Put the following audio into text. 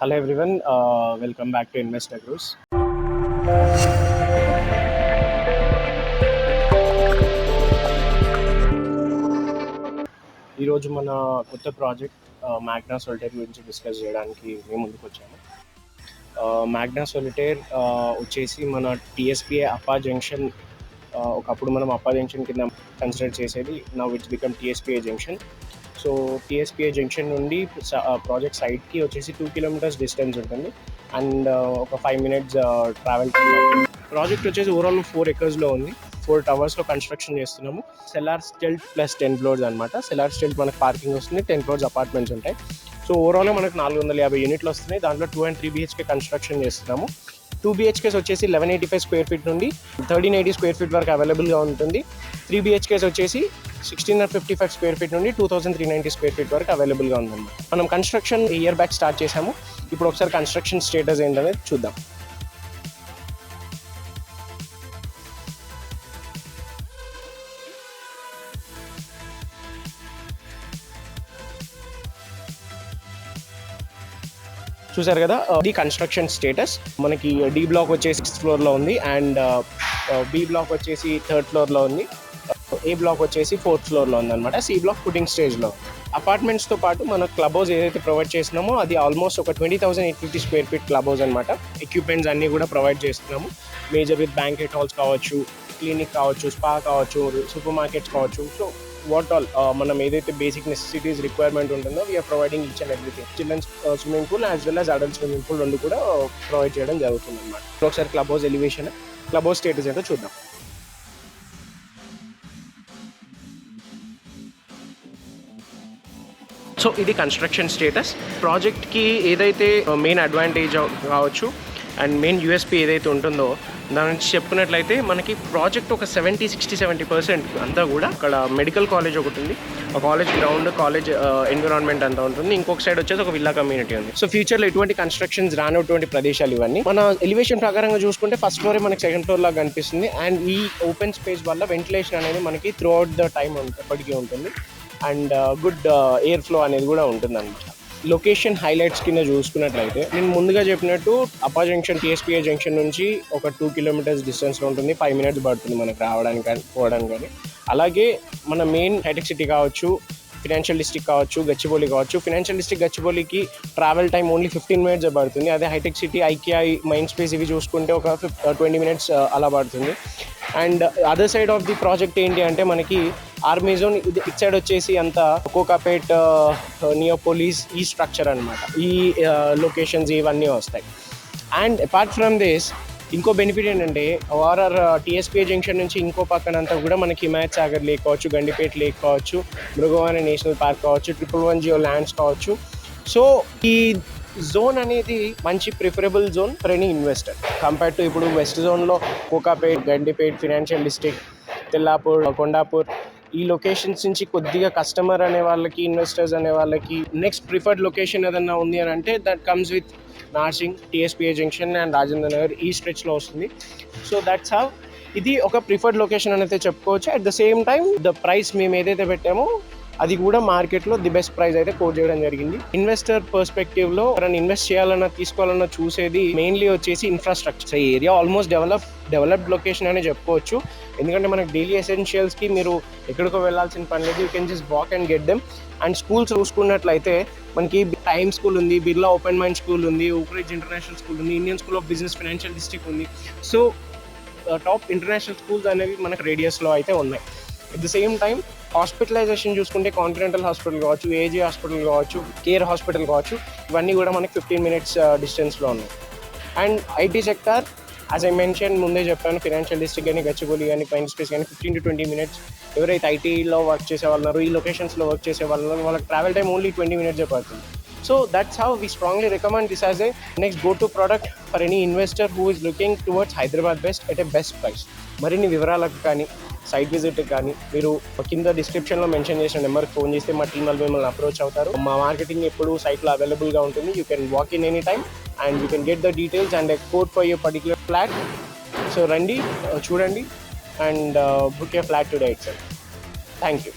Hello everyone welcome back to invest Investor ఈరోజు మన కొత్త ప్రాజెక్ట్ uh, మ్యాగ్నా సొలిటేర్ గురించి డిస్కస్ చేయడానికి మేము ముందుకు వచ్చాము. Uh, మ్యాగ్నా సొలిటేర్ uh, వచ్చేసి మన టీఎస్పీఏ అప్పా జంక్షన్ ఒకప్పుడు మనం అప్పా జంక్షన్ కింద కన్సిడర్ చేసేది నా it's become TSPA junction. So TSPA junction నుండి ప్రాజెక్ట్ సైట్కి వచ్చేసి టూ కిలోమీటర్స్ డిస్టెన్స్ ఉంటుంది. అండ్ ఒక ఫైవ్ మినిట్స్ ట్రావెల్ ప్రాజెక్ట్ వచ్చేసి ఓవరాల్ ఫోర్ ఎకర్స్లో ఉంది. ఫోర్ టవర్స్లో కన్స్ట్రక్షన్ చేస్తున్నాము. Cellar stilt plus ten floors అనమాట సెలార్ స్టెల్ట్ మనకు పార్కింగ్ వస్తుంది. టెన్ ఫ్లోర్స్ అపార్ట్మెంట్స్ ఉంటాయి. సో ఓవరాల్గా మనకు నాలుగు వందల యాభై యూనిట్లు వస్తున్నాయి. దాంట్లో two and three BHK construction చేస్తున్నాము. టూ బీహెచ్కేస్ వచ్చేసి eleven eighty five square feet నుండి థర్టీన్ ఎయిటీ స్క్వేర్ ఫీట్ వరకు అవైలబుల్గా ఉంటుంది. త్రీ బీహెచ్కేస్ వచ్చేసి sixteen fifty five square feet నుండి two thousand three ninety square feet వరకు అవైలబుల్గా ఉందండి మనం కన్స్ట్రక్షన్ ఇయర్ బ్యాక్ స్టార్ట్ చేసాము ఇప్పుడు ఒకసారి కన్స్ట్రక్షన్ స్టేటస్ ఏంటనేది చూద్దాం. చూసారు కదా ది కన్స్ట్రక్షన్ స్టేటస్ మనకి uh, డి బ్లాక్ వచ్చేసి సిక్స్త్ ఫ్లోర్లో ఉంది అండ్ బి బ్లాక్ వచ్చేసి థర్డ్ ఫ్లోర్లో ఉంది. ఏ బ్లాక్ వచ్చేసి ఫోర్త్ ఫ్లోర్లో ఉంది అనమాట సి బ్లాక్ పుట్టింగ్ స్టేజ్లో అపార్ట్మెంట్స్తో పాటు మన క్లబ్ హౌస్ ఏదైతే ప్రొవైడ్ చేస్తున్నామో అది ఆల్మోస్ట్ ఒక twenty thousand eight fifty square feet club house అనమాట ఎక్విప్మెంట్స్ అన్నీ కూడా ప్రొవైడ్ చేస్తున్నాము. మేజర్ విత్ బ్యాంకెట్ హాల్స్ కావచ్చు క్లినిక్ కావచ్చు స్పా కావచ్చు సూపర్ మార్కెట్స్ కావచ్చు సో వాట్ ఆల్ మనం ఏదైతే బేసిక్ నెసెసిటీస్ రిక్వైర్మెంట్ ఉంటుందో we are providing each and everything children's swimming pool as well as adult swimming pool రెండు కూడా uh, ప్రొవైడ్ చేయడం జరుగుతుంది అనమాట ఒకసారి club house elevation club house status ఏంటో చూద్దాం. సో ఇది కన్స్ట్రక్షన్ స్టేటస్ ప్రాజెక్ట్కి ఏదైతే uh, మెయిన్ అడ్వాంటేజ్ కావచ్చు అండ్ మెయిన్ యూఎస్పీ ఏదైతే ఉంటుందో దాని నుంచి చెప్పుకున్నట్లయితే మనకి ప్రాజెక్ట్ ఒక సెవెంటీ సిక్స్టీ సెవెంటీ పర్సెంట్ అంతా కూడా అక్కడ మెడికల్ కాలేజ్ ఒకటి ఉంది. ఒక కాలేజ్ గ్రౌండ్ కాలేజ్ ఎన్విరాన్మెంట్ అంతా ఉంటుంది. ఇంకొక సైడ్ వచ్చేసి ఒక విల్లా కమ్యూనిటీ ఉంది. సో ఫ్యూచర్లో ఎటువంటి కన్స్ట్రక్షన్స్ రానటువంటి ప్రదేశాలు ఇవన్నీ. మన ఎలివేషన్ ప్రకారంగా చూసుకుంటే ఫస్ట్ ఫ్లోరే మనకి సెకండ్ ఫ్లోర్ లాగా కనిపిస్తుంది. అండ్ ఈ ఓపెన్ స్పేస్ వల్ల వెంటిలేషన్ అనేది మనకి త్రూ అవుట్ ద టైం ఎప్పటికీ ఉంటుంది. అండ్ గుడ్ ఎయిర్ ఫ్లో అనేది కూడా ఉంటుంది అనమాట లొకేషన్ హైలైట్స్ కింద చూసుకున్నట్లయితే నేను ముందుగా చెప్పినట్టు అప్పా జంక్షన్ టీఎస్పీఏ జంక్షన్ నుంచి ఒక టూ కిలోమీటర్స్ డిస్టెన్స్లో ఉంటుంది. ఫైవ్ మినిట్స్ పడుతుంది మనకు రావడానికి కానీ పోవడానికి కానీ. అలాగే మన మెయిన్ హైటెక్ సిటీ కావచ్చు ఫినాన్షియల్ డిస్ట్రిక్ట్ కావచ్చు గచ్చిబౌలి కావచ్చు. Financial district గచ్చిబౌలికి travel time only fifteen minutes పడుతుంది. అదే హైటెక్ సిటీ ఐకిఐ మైండ్ స్పేస్ ఇవి చూసుకుంటే ఒక ఫిఫ్ ట్వంటీ మినిట్స్ అలా పడుతుంది. And other side of the project ఏంటి అంటే మనకి ఆర్మీ జోన్ ఇట్ సైడ్ వచ్చేసి అంతా కోకాపేట్ నియోపోలీస్ ఈ స్ట్రక్చర్ అనమాట ఈ లొకేషన్స్ ఇవన్నీ వస్తాయి. అండ్ అపార్ట్ ఫ్రమ్ దిస్ ఇంకో బెనిఫిట్ ఏంటంటే ఓఆర్ఆర్ టీఎస్పీ జంక్షన్ నుంచి ఇంకో పక్కన అంతా కూడా మనకి హిమాయత్ సాగర్ లేక్ కావచ్చు గండిపేట లేక్ కావచ్చు మృగవాణి నేషనల్ పార్క్ కావచ్చు ట్రిపుల్ వన్ జియో ల్యాండ్స్ కావచ్చు. సో ఈ జోన్ అనేది మంచి preferable zone for any investor. Compare to ఇప్పుడు వెస్ట్ జోన్లో కోకాపేట్ గండిపేట్ ఫినాన్షియల్ డిస్ట్రిక్ట్ తెల్లాపూర్ కొండాపూర్ ఈ లొకేషన్స్ నుంచి కొద్దిగా కస్టమర్ అనే వాళ్ళకి ఇన్వెస్టర్స్ అనే వాళ్ళకి నెక్స్ట్ ప్రిఫర్డ్ లొకేషన్ ఏదన్నా ఉంది అని అంటే that comes with Narsingi TSPA junction and Rajendra Nagar ఈ స్ట్రెచ్లో వస్తుంది. సో దట్స్ హౌ ఇది ఒక ప్రిఫర్డ్ లొకేషన్ అని అయితే చెప్పుకోవచ్చు. At the same time the price మేము ఏదైతే పెట్టామో అది కూడా మార్కెట్లో ది బెస్ట్ ప్రైస్ అయితే కోట్ చేయడం జరిగింది. ఇన్వెస్టర్ పర్స్పెక్టివ్లో ఇన్వెస్ట్ చేయాలన్నా తీసుకోవాలన్నా చూసేది మెయిన్లీ వచ్చేసి ఇన్ఫ్రాస్ట్రక్చర్. ఈ area almost develop developed location అనే చెప్పుకోవచ్చు. ఎందుకంటే మనకు డైలీ ఎసెన్షియల్స్కి మీరు ఎక్కడికో వెళ్ళాల్సిన పని లేదు. You can just walk and get them. And schools చూసుకున్నట్లయితే మనకి టైమ్ స్కూల్ ఉంది బిర్లా ఓపెన్ మైండ్ స్కూల్ ఉంది ఓక్రేజ్ ఇంటర్నేషనల్ స్కూల్ ఉంది Indian school of business financial district ఉంది. సో టాప్ ఇంటర్నేషనల్ స్కూల్స్ అనేవి మనకు రేడియస్లో అయితే ఉన్నాయి. At the same time hospitalization చూసుకుంటే కాంటినెంటల్ హాస్పిటల్ కావచ్చు ఏజీ హాస్పిటల్ కావచ్చు కేర్ హాస్పిటల్ కావచ్చు ఇవన్నీ కూడా మనకి ఫిఫ్టీన్ మినిట్స్ డిస్టెన్స్లో ఉన్నాయి and IT sector as I mention ముందే చెప్పాను ఫినాన్షియల్ డిస్ట్రిక్ట్ కానీ గచ్చిబౌలి కానీ పైన స్పేస్ కానీ ఫిఫ్టీన్ టు ట్వంటీ మినిట్స్ ఎవరైతే ఐటీలో వర్క్ చేసే వాళ్ళు ఈ లొకేషన్స్లో వర్క్ చేసే వాళ్ళు వాళ్ళకి travel time only twenty minutes పడుతుంది. So that's how we strongly recommend this as a next go to product for any investor who is looking towards Hyderabad best at a best price మరిన్ని వివరాలకు కానీ site visit కానీ మీరు కింద డిస్క్రిప్షన్లో mention చేసిన నెంబర్కి ఫోన్ చేస్తే మా టీం వాళ్ళు మిమ్మల్ని అప్రోచ్ అవుతారు. మా మార్కెటింగ్ ఎప్పుడు సైట్లో అవైలబుల్గా ఉంటుంది. You can walk in any time and you can get the details and code for your particular flat so రండి చూడండి and book a flat today it sir thank you